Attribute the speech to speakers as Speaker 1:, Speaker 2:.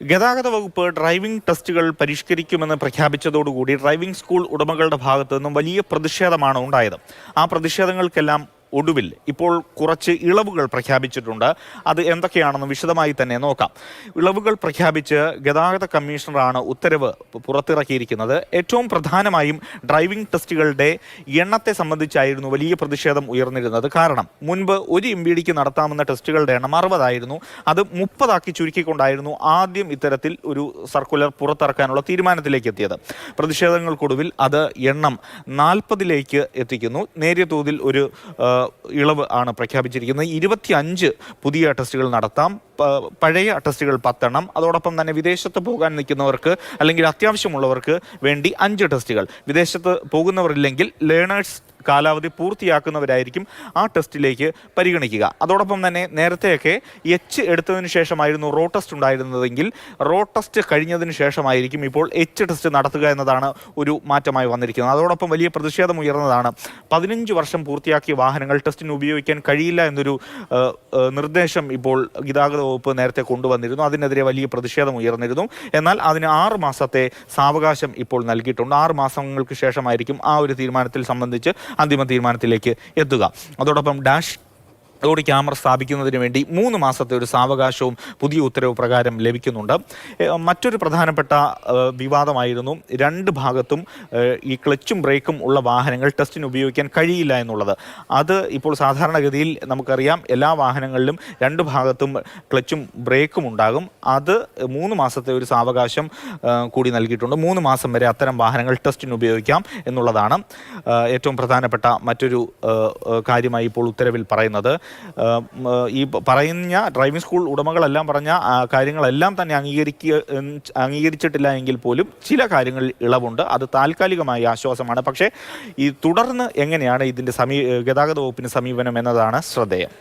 Speaker 1: ഗതാഗത വകുപ്പ് ഡ്രൈവിംഗ് ടെസ്റ്റുകൾ പരിഷ്കരിക്കുമെന്ന് പ്രഖ്യാപിച്ചതോടുകൂടി ഡ്രൈവിംഗ് സ്കൂൾ ഉടമകളുടെ ഭാഗത്തു നിന്നും വലിയ പ്രതിഷേധമാണ് ഉണ്ടായത്. ആ പ്രതിഷേധങ്ങൾക്കെല്ലാം ഒടുവിൽ ഇപ്പോൾ കുറച്ച് ഇളവുകൾ പ്രഖ്യാപിച്ചിട്ടുണ്ട്. അത് എന്തൊക്കെയാണെന്ന് വിശദമായി തന്നെ നോക്കാം. ഇളവുകൾ പ്രഖ്യാപിച്ച് ഗതാഗത കമ്മീഷണറാണ് ഉത്തരവ് പുറത്തിറക്കിയിരിക്കുന്നത്. ഏറ്റവും പ്രധാനമായും ഡ്രൈവിംഗ് ടെസ്റ്റുകളുടെ എണ്ണത്തെ സംബന്ധിച്ചായിരുന്നു വലിയ പ്രതിഷേധം ഉയർന്നിരുന്നത്. കാരണം മുൻപ് ഒരു എം ബി ഡിക്ക് നടത്താമെന്ന ടെസ്റ്റുകളുടെ എണ്ണം അറുപതായിരുന്നു. അത് മുപ്പതാക്കി ചുരുക്കിക്കൊണ്ടായിരുന്നു ആദ്യം ഇത്തരത്തിൽ ഒരു സർക്കുലർ പുറത്തിറക്കാനുള്ള തീരുമാനത്തിലേക്ക് എത്തിയത്. പ്രതിഷേധങ്ങൾക്കൊടുവിൽ അത് എണ്ണം നാൽപ്പതിലേക്ക് എത്തിക്കുന്നു. നേരിയ തോതിൽ ഒരു ഇളവ് ആണ് പ്രഖ്യാപിച്ചിരിക്കുന്നത്. ഇരുപത്തി അഞ്ച് പുതിയ ടെസ്റ്റുകൾ നടത്താം. പഴയ ടെസ്റ്റുകൾ പത്തെണ്ണം അതോടൊപ്പം തന്നെ വിദേശത്ത് പോകാൻ നിൽക്കുന്നവർക്ക് അല്ലെങ്കിൽ അത്യാവശ്യമുള്ളവർക്ക് വേണ്ടി അഞ്ച് ടെസ്റ്റുകൾ. വിദേശത്ത് പോകുന്നവരില്ലെങ്കിൽ ലേണേഴ്സ് കാലാവധി പൂർത്തിയാക്കുന്നവരായിരിക്കും ആ ടെസ്റ്റിലേക്ക് പരിഗണിക്കുക. അതോടൊപ്പം തന്നെ നേരത്തെയൊക്കെ എച്ച് എടുത്തതിന് ശേഷമായിരുന്നു റോ ടെസ്റ്റ് ഉണ്ടായിരുന്നതെങ്കിൽ റോ ടെസ്റ്റ് കഴിഞ്ഞതിന് ശേഷമായിരിക്കും ഇപ്പോൾ എച്ച് ടെസ്റ്റ് നടത്തുക എന്നതാണ് ഒരു മാറ്റമായി വന്നിരിക്കുന്നത്. അതോടൊപ്പം വലിയ പ്രതിഷേധം ഉയർന്നതാണ്. പതിനഞ്ച് വർഷം പൂർത്തിയാക്കിയ വാഹനങ്ങൾ ടെസ്റ്റിന് ഉപയോഗിക്കാൻ കഴിയില്ല എന്നൊരു നിർദ്ദേശം ഇപ്പോൾ ഗതാഗത വകുപ്പ് നേരത്തെ കൊണ്ടുവന്നിരുന്നു. അതിനെതിരെ വലിയ പ്രതിഷേധം ഉയർന്നിരുന്നു. എന്നാൽ അതിന് ആറ് മാസത്തെ സാവകാശം ഇപ്പോൾ നൽകിയിട്ടുണ്ട്. ആറ് മാസങ്ങൾക്ക് ശേഷമായിരിക്കും ആ ഒരു തീരുമാനത്തിൽ സംബന്ധിച്ച് അന്തിമ തീരുമാനത്തിലേക്ക് എത്തുക. അതോടൊപ്പം ഡാഷ് റോഡ് ക്യാമറ സ്ഥാപിക്കുന്നതിന് വേണ്ടി മൂന്ന് മാസത്തെ ഒരു സാവകാശവും പുതിയ ഉത്തരവ് പ്രകാരം ലഭിക്കുന്നുണ്ട്. മറ്റൊരു പ്രധാനപ്പെട്ട വിവാദമായിരുന്നു രണ്ട് ഭാഗത്തും ഈ ക്ലച്ചും ബ്രേക്കും ഉള്ള വാഹനങ്ങൾ ടെസ്റ്റിന് ഉപയോഗിക്കാൻ കഴിയില്ല എന്നുള്ളത്. അത് ഇപ്പോൾ സാധാരണഗതിയിൽ നമുക്കറിയാം എല്ലാ വാഹനങ്ങളിലും രണ്ട് ഭാഗത്തും ക്ലച്ചും ബ്രേക്കും ഉണ്ടാകും. അത് മൂന്ന് മാസത്തെ ഒരു സാവകാശം കൂടി നൽകിയിട്ടുണ്ട്. മൂന്ന് മാസം വരെ അത്തരം വാഹനങ്ങൾ ടെസ്റ്റിന് ഉപയോഗിക്കാം എന്നുള്ളതാണ് ഏറ്റവും പ്രധാനപ്പെട്ട മറ്റൊരു കാര്യമായി ഇപ്പോൾ ഉത്തരവിൽ പറയുന്നത്. ഈ പറഞ്ഞ ഡ്രൈവിംഗ് സ്കൂൾ ഉടമകളെല്ലാം പറഞ്ഞ കാര്യങ്ങളെല്ലാം തന്നെ അംഗീകരിക്കുക അംഗീകരിച്ചിട്ടില്ല എങ്കിൽ പോലും ചില കാര്യങ്ങളിൽ ഇളവുണ്ട്. അത് താൽക്കാലികമായ ആശ്വാസമാണ്. പക്ഷേ ഈ തുടർന്ന് എങ്ങനെയാണ് ഇതിന്റെ സമീ ഗതാഗത വകുപ്പിന് സമീപനം എന്നതാണ് ശ്രദ്ധേയം.